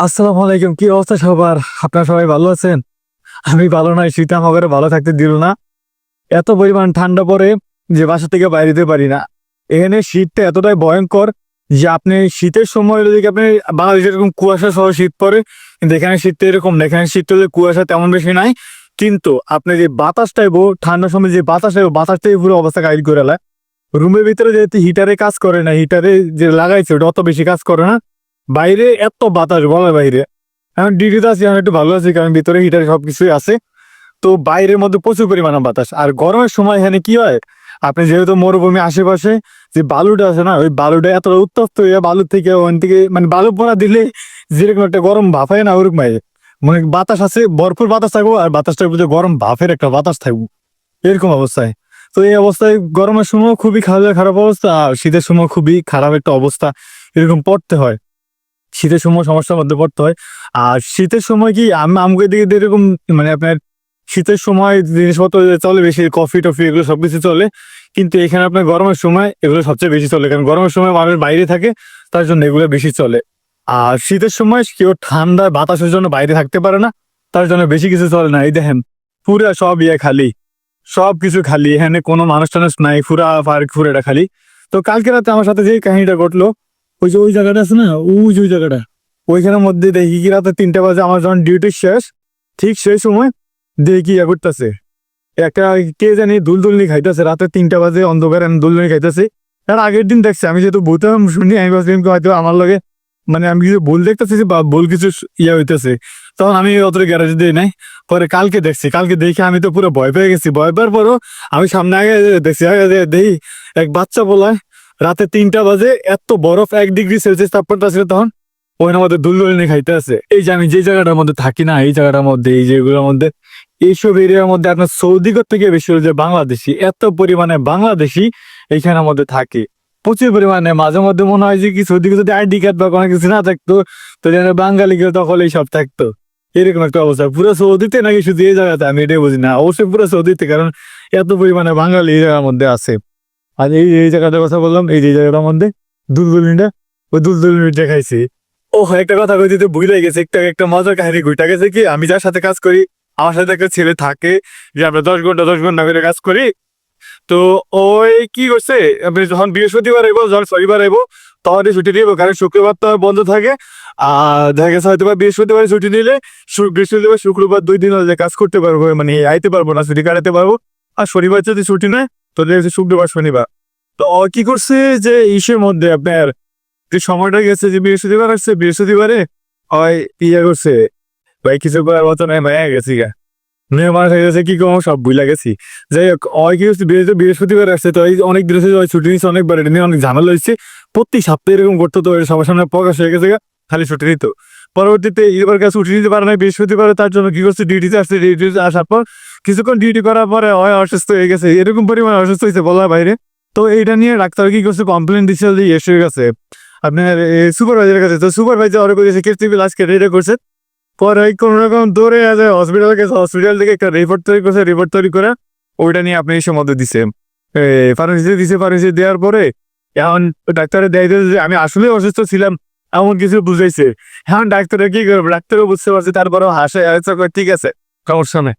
আসসালামু আলাইকুম, কি অবস্থা সবার? আপনারা সবাই ভালো আছেন? আমি ভালো নাই শীত আমাকে ভালো থাকতে দিল না। এত পরিমাণ ঠান্ডা পড়ে যে বাসা থেকে বাইরে যেতে পারি না। এখানে শীতটা এতটাই ভয়ঙ্কর যে আপনি শীতের সময় যদি আপনি বাংলাদেশে এরকম কুয়াশা সহ শীত পড়ে, কিন্তু এখানে শীতটা এরকম না। এখানে যে কুয়াশা তেমন বেশি নাই। কিন্তু আপনি যে বাতাসটা এবো ঠান্ডার সময় যে বাতাস এবো বাতাসটাই পুরো অবস্থা গাইড করে এলা রুমের ভিতরে যেহেতু হিটারে কাজ করে না হিটারে যে লাগাইছে, ওটা অত বেশি কাজ করে না। বাইরে এত বাতাস বলার বাইরে। এখন ডিগ্রিতে আছি আমি একটু ভালো আছি, কারণ ভিতরে হিটার সবকিছুই আছে। তো বাইরের মধ্যে প্রচুর পরিমাণে বাতাস। আর গরমের সময় এখানে কি হয়? আপনি যেহেতু মরুভূমি আশেপাশে যে বালুটা আছে না, ওই বালুটা এত উত্তপ্ত হয়ে বালু থেকে ওখান থেকে মানে বালু পোড়া দিলে যেরকম একটা গরম ভাব হয় না, ওরকম হয়। মানে বাতাস আছে, ভরপুর বাতাস থাকব, আর বাতাসটার মধ্যে গরম ভাফের একটা বাতাস থাকব। এরকম অবস্থায়। তো এই অবস্থায় গরমের সময় খুবই খারাপ খারাপ অবস্থা, আর শীতের সময় খুবই খারাপ একটা অবস্থা, এরকম পড়তে হয়। শীতের সময় সমস্যার মধ্যে পড়তে হয়। আর শীতের সময় কি আম- আমগো দিকে এরকম মানে আপনার শীতের সময় জিনিসপত্র চলে বেশি কফি টফি এগুলো সবকিছু চলে, কিন্তু এখানে আপনার গরমের সময় এগুলো সবচেয়ে বেশি চলে। কারণ গরমের সময় মানুষ বাইরে থাকে, তার জন্য এগুলো বেশি চলে। আর শীতের সময় কেউ ঠান্ডা বাতাসের জন্য বাইরে থাকতে পারে না, তার জন্য বেশি কিছু চলে না। এই দেখেন, পুরা সব ইয়ে খালি, সব কিছু খালি। এখানে কোনো মানুষ টানুষ নাই ফুরা পার্ক পুরাটা খালি। তো কালকে রাতে আমার সাথে যে কাহিনীটা ঘটলো ওই যে ওই জায়গাটা আছে না, ওই যে ওই জায়গাটা। ওইখানের মধ্যে দেখি কি রাতে তিনটা বাজে, আমার যখন ডিউটি শেষ, ঠিক সেই সময় দেখি ইয়া করতেছে। একটা কে জানি দুলদুলনি খাইতেছে, রাতে তিনটা বাজে, অন্ধকার দুলদুলনি খাইতেছে। তার আগের দিন দেখছি, আমি যেহেতু ভূতাম শুনি, আমি ভাবছিলাম হয়তো আমার লগে মানে আমি কিছু ভুল দেখতেছি যে বা ভুল কিছু ইয়া হইতেছে। তখন আমি অত গ্যারেজ দিই নাই, পরে কালকে দেখছি, কালকে দেখে আমি তো পুরো ভয় পেয়ে গেছি। ভয় পাওয়ার পরও আমি সামনে আগে দেখছি দেখি, এক বাচ্চা বলায় রাতে তিনটা বাজে, এত বরফ, এক ডিগ্রি সেলসিয়াস তাপমাত্রা ছিল তখন। ওই আমাদের দুলদুলিনি খাইতে আছে। এই যে আমি যে জায়গাটার মধ্যে থাকি না, এই জায়গাটার মধ্যে, এই যেগুলোর মধ্যে, এইসব এরিয়ার মধ্যে আপনার সৌদি থেকে বেশি হলো যে বাংলাদেশি, এত পরিমাণে বাংলাদেশি এইখানের মধ্যে থাকে। প্রচুর পরিমাণে, মাঝে মধ্যে মনে হয় যে কি সৌদি যদি আইডি কার্ড বা কোনো কিছু না থাকতো, তো যেন বাঙালি কেউ তখন এই সব থাকতো। এরকম একটা অবস্থা। পুরো সৌদিতে নাকি শুধু এই জায়গাতে, আমি এটাই বুঝি না। অবশ্যই পুরো সৌদিতে, কারণ এত পরিমাণে বাঙালি এই জায়গার মধ্যে আছে। আর এই এই জায়গাটার কথা বললাম, এই যে জায়গাটার মধ্যে দুলদুলিটা ওই দুলদুলিটা খাইছি ও একটা কথা কই দিতে ভুলে গেছে, একটা একটা মজার কাহিনী ঘুরটা গেছে কি, আমি যার সাথে কাজ করি, আমার সাথে একটা ছেলে থাকে, যে আমরা দশ ঘণ্টা দশ ঘণ্টা করে কাজ করি, তো ওই কি করছে, আপনি যখন বৃহস্পতিবার আইবো, যখন শনিবার আইবো, তখনই ছুটি দিব কারণ শুক্রবার তো বন্ধ থাকে, আর দেখা গেছে হয়তো বা বৃহস্পতিবার ছুটি নিলে বৃহস্পতিবার, শুক্রবার দুই দিন কাজ করতে পারব মানে আইতে পারব না, ছুটি কাটাতে পারব, আর শনিবার যদি ছুটি নেয় তো দেখা শুক্রবার শনিবার। তো কি করছে যে ইসের মধ্যে আপনার যে সময়টা গেছে যে বৃহস্পতিবার আসছে বৃহস্পতিবারে ওই ইয়ে করছে। ভাই কিছু করার মতো নাই ভাই গেছি গা। মেয়ে মানুষ হয়ে গেছে কি কম সব ভুলে গেছি। যাই হোক ওই কি হচ্ছে বৃহস্পতিবার আসছে তো অনেক দিন হচ্ছে ছুটি নিচ্ছে অনেকবার এটা নিয়ে অনেক ঝামেলা হয়েছে। প্রতি সপ্তাহে এরকম করতো তো সবার সামনে প্রকাশ হয়ে গেছে গা, খালি ছুটি নিত। পরবর্তীতে এবার কাছে উঠিয়ে নিতে পারে না বৃহস্পতিবার তার জন্য কি করছে? ডিউটিতে আসছে ডিউটিতে আসার পর কিছুক্ষণ ডিউটি করার পরে হয় অসুস্থ হয়ে গেছে। এরকম পরিমাণে অসুস্থ হয়েছে বলার বাইরে। তো এইটা নিয়ে ডাক্তার কি করছে? কমপ্লেন দিচ্ছে যে এসে গেছে। আপনার সুপারভাইজারের কাছে। তো সুপারভাইজার অর্ডার করেছে কেস টিভি লাস্ট এটা করছে? পরে কোনো রকম দৌড়ে আছে হসপিটাল গেছে হসপিটাল থেকে একটা রিপোর্ট তৈরি করছে রিপোর্ট তৈরি করে ওইটা নিয়ে আপনি এসে মধ্যে দিছে ফার্মেসিতে দিছে ফার্মেসি দেওয়ার পরে এখন ডাক্তারে দেয় যে আমি আসলে অসুস্থ ছিলাম এমন কিছু বুঝাইছে। এখন ডাক্তারে কি করব? ডাক্তারও বুঝতে পারছি তারপরেও হাসে কয়, ঠিক আছে। সমস্যা নেই